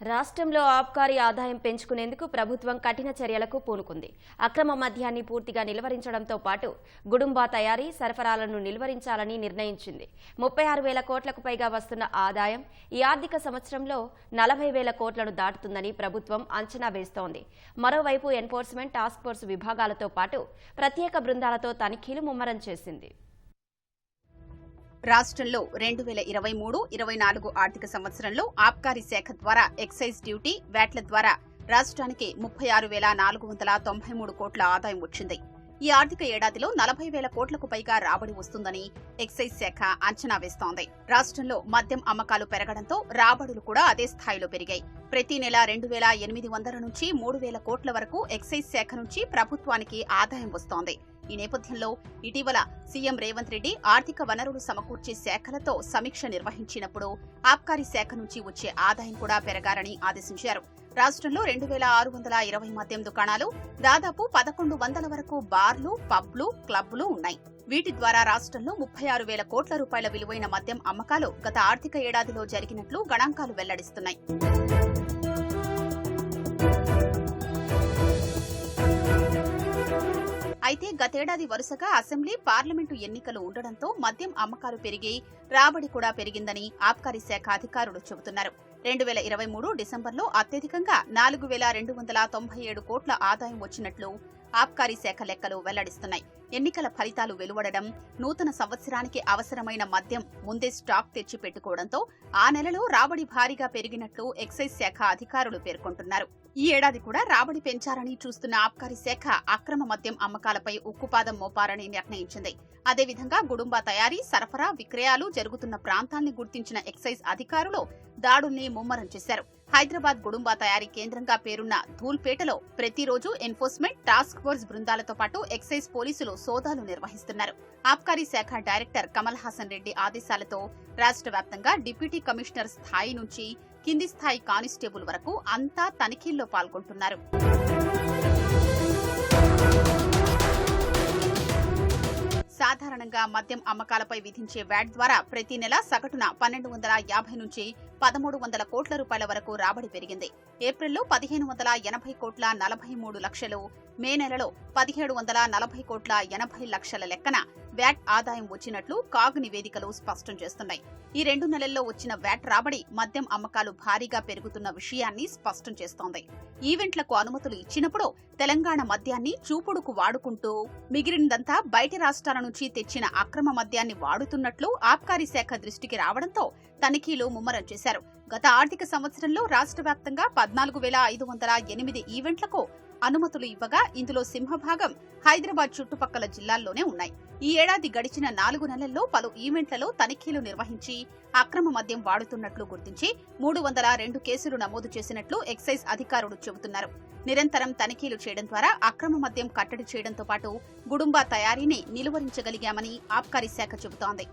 రాష్ట్రంలో ఆబ్కారీ ఆదాయం పెంచుకునేందుకు ప్రభుత్వం కఠిన చర్యలకు పూనుకుంది. అక్రమ మద్యాన్ని పూర్తిగా నిలువరించడంతో పాటు గుడుంబా తయారీ సరఫరాలను నిలువరించాలని నిర్ణయించింది. ముప్పై ఆరు వేల కోట్లకు పైగా వస్తున్న ఆదాయం ఈ ఆర్థిక సంవత్సరంలో నలభై వేల కోట్లను దాటుతుందని ప్రభుత్వం అంచనా వేస్తోంది. మరోవైపు ఎన్ఫోర్స్మెంట్ టాస్క్ ఫోర్స్ విభాగాలతో పాటు ప్రత్యేక బృందాలతో తనిఖీలు ముమ్మరం చేసింది. రాష్ట్రంలో రెండు వేల ఇరవై మూడు ఇరవై నాలుగు ఆర్థిక సంవత్సరంలో ఆబ్కారీ శాఖ ద్వారా ఎక్సైజ్ డ్యూటీ వ్యాట్ల ద్వారా రాష్ట్రానికి ముప్పై ఆరు వేల నాలుగు వందల తొంభై మూడు కోట్ల ఆదాయం వచ్చింది. ఈ ఆర్థిక ఏడాదిలో నలభై వేల కోట్లకు పైగా రాబడి వస్తుందని ఎక్సైజ్ శాఖ అంచనా వేస్తోంది. రాష్ట్రంలో మద్యం అమ్మకాలు పెరగడంతో రాబడులు కూడా అదే స్థాయిలో పెరిగాయి. ప్రతి నెల రెండు వేల ఎనిమిది వందల నుంచి మూడు వేల కోట్ల వరకు ఎక్సైజ్ శాఖ నుంచి ప్రభుత్వానికి ఆదాయం వస్తోంది. ఈ నేపథ్యంలో ఇటీవల సీఎం రేవంత్ రెడ్డి ఆర్థిక వనరులు సమకూర్చే శాఖలతో సమీక్ష నిర్వహించినప్పుడు ఆబ్కారీ శాఖ నుంచి వచ్చే ఆదాయం కూడా పెరగాలని ఆదేశించారు. రాష్ట్రంలో రెండు వేల ఆరు వందల ఇరవై మద్యం దుకాణాలు దాదాపు పదకొండు వందల వరకు బార్లు పబ్లు క్లబ్లు ఉన్నాయి. వీటి ద్వారా రాష్ట్రంలో ముప్పై ఆరు వేల కోట్ల రూపాయల విలువైన మద్యం అమ్మకాలు గత ఆర్థిక ఏడాదిలో జరిగినట్లు గణాంకాలు వెల్లడిస్తున్నాయి. గతేడాది వరుసగా అసెంబ్లీ పార్లమెంటు ఎన్నికలు ఉండడంతో మద్యం అమ్మకాలు పెరిగి రాబడి కూడా పెరిగిందని ఆబ్కారీ శాఖ అధికారులు చెబుతున్నారు. రెండు వేల ఇరవై మూడు డిసెంబర్లో అత్యధికంగా నాలుగు వేల రెండు వందల తొంభై ఏడు కోట్ల ఆదాయం వచ్చినట్లు ఆబ్కారీ శాఖ లెక్కలు వెల్లడిస్తున్నాయి. ఎన్నికల ఫలితాలు వెలువడడం నూతన సంవత్సరానికి అవసరమైన మద్యం ముందే స్టాక్ తెచ్చి పెట్టుకోవడంతో ఆ నెలలో రాబడి భారీగా పెరిగినట్లు ఎక్సైజ్ శాఖ అధికారులు పేర్కొంటున్నారు. ఈ ఏడాది కూడా రాబడి పెంచాలని చూస్తున్న ఆబ్కారీ శాఖ అక్రమ మద్యం అమ్మకాలపై ఉక్కుపాదం మోపారని నిర్ణయించింది. అదేవిధంగా గుడుంబా తయారీ సరఫరా విక్రయాలు జరుగుతున్న ప్రాంతాల్ని గుర్తించిన ఎక్సైజ్ అధికారులు దాడుల్ని ముమ్మరం చేశారు. హైదరాబాద్ గుడుంబా తయారీ కేంద్రంగా పేరున్న ధూల్పేటలో ప్రతిరోజు ఎన్ఫోర్స్మెంట్ టాస్క్ ఫోర్స్ బృందాలతో పాటు ఎక్సైజ్ పోలీసులు సోదాలు నిర్వహిస్తున్నారు. ఆబ్కారీ శాఖ డైరెక్టర్ కమల్ హాసన్ రెడ్డి ఆదేశాలతో రాష్ట్ర వ్యాప్తంగా డిప్యూటీ కమిషనర్ స్థాయి నుంచి కింది స్థాయి కానిస్టేబుల్ వరకు అంతా తనిఖీల్లో పాల్గొంటున్నారు. సాధారణంగా మద్యం అమ్మకాలపై విధించే వ్యాట్ ద్వారా ప్రతి నెల సగటున పన్నెండు వందల యాభై నుంచి పదమూడు వందల కోట్ల రూపాయల వరకు రాబడి పెరిగింది. ఏప్రిల్లో పదిహేను వందల ఎనభై కోట్ల నలభై మూడు లక్షలు మే నెలలో పదిహేడు వందల నలభై కోట్ల ఎనభై లక్షల లెక్కన వ్యాట్ ఆదాయం వచ్చినట్లు కాగ్ నివేదికలు స్పష్టం చేస్తున్నాయి. ఈ రెండు నెలల్లో వచ్చిన వ్యాట్ రాబడి మద్యం అమ్మకాలు భారీగా పెరుగుతున్న విషయాన్ని స్పష్టం చేస్తోంది. ఈవెంట్లకు అనుమతులు ఇచ్చినప్పుడు తెలంగాణ మద్యాన్ని చూపుడుకు వాడుకుంటూ మిగిలినదంతా బయటి రాష్ట్రాల నుంచి తెచ్చిన అక్రమ మద్యాన్ని వాడుతున్నట్లు ఆబ్కారీ శాఖ దృష్టికి రావడంతో తనిఖీలు ముమ్మరం చేశారు. గత ఆర్థిక సంవత్సరంలో రాష్ట్ర వ్యాప్తంగా పద్నాలుగు వేల ఐదు వందల ఎనిమిది ఈవెంట్లకు అనుమతులు ఇవ్వగా ఇందులో సింహభాగం హైదరాబాద్ చుట్టుపక్కల జిల్లాల్లోనే ఉన్నాయి. ఈ ఏడాది గడిచిన నాలుగు నెలల్లో పలు ఈవెంట్లలో తనిఖీలు నిర్వహించి అక్రమ మద్యం వాడుతున్నట్లు గుర్తించి మూడు వందల రెండు కేసులు నమోదు చేసినట్లు ఎక్సైజ్ అధికారులు చెబుతున్నారు. నిరంతరం తనిఖీలు చేయడం ద్వారా అక్రమ మద్యం కట్టడి చేయడంతో పాటు గుడుంబా తయారీని నిలువరించగలిగామని ఆబ్కారీ శాఖ చెబుతోంది.